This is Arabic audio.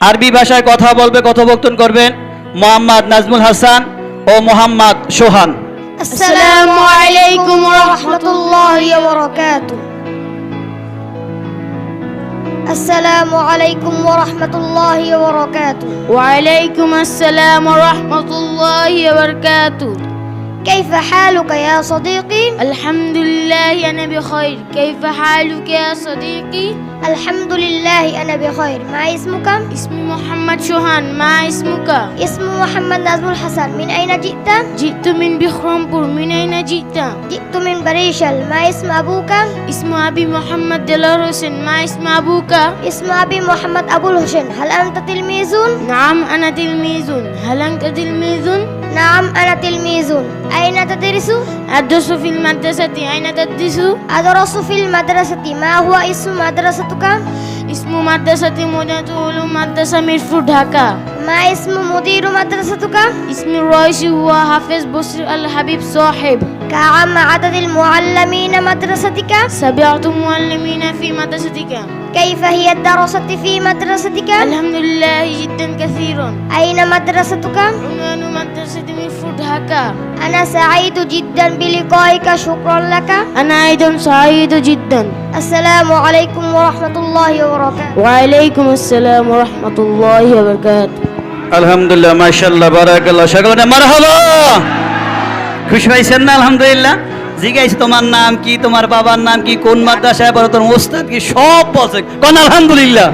আরবি ভাষায় কথা বলবে কথোপকথন করবেন মোহাম্মদ নাজমুল হাসান ও মোহাম্মদ সোহান। আসসালামু আলাইকুম ওয়া রাহমাতুল্লাহি ওয়া ওয়া আলাইকুম আসসালাম ওয়া রাহমাতুল্লাহি ওয়া كيف حالك يا صديقي؟ الحمد لله أنا بخير كيف حالك يا صديقي؟ الحمد لله أنا بخير ما اسمك؟ اسمي محمد شوهان ما اسمك؟ اسم محمد نازم الحسن من أين جئت؟ جئت من بخرمبور من أين جئت؟ جئت من بريشل ما اسم أبوك؟ اسم أبي محمد دلال حسين ما اسم أبوك؟ اسم أبي محمد أبو الحسين هل أنت تلميذ؟ نعم أنا تلميذ هل أنت تلميذ؟ نعم أنا تلميذ أين تدرس؟ أدرس في المدرسة أين تدرس؟ أدرس في المدرسة ما هو اسم مدرستك؟ اسم مدرسة مدينة علوم مدرسة ميرفور ঢাকা ما اسم مدير مدرستك؟ اسم الرئيس هو حافظ بصير الحبيب صاحب كم عدد المعلمين مدرستك؟ سبعة معلمين في مدرستك كيف هي الدراسة في مدرستك؟ الحمد لله جدا كثيرا أين مدرستك؟ عنوان مدرسة ميرفور ঢাকা أنا سعيد جدا بلقائك شكرا لك أنا أيضا سعيد جدا السلام عليكم ورحمة الله وبركاته وعليكم السلام ورحمة الله وبركاته আলহামদুলিল্লাহ মাশাল্লাহ বারাকাল্লাহ সকলে মারহাবা খুশি পাইছেন না আলহামদুলিল্লাহ জিজ্ঞাসা তোমার নাম কি তোমার বাবার নাম কি কোন মাদ্রাসায় পড়ো তোমার ওস্তাদ কি সব বলছে কোন আলহামদুলিল্লাহ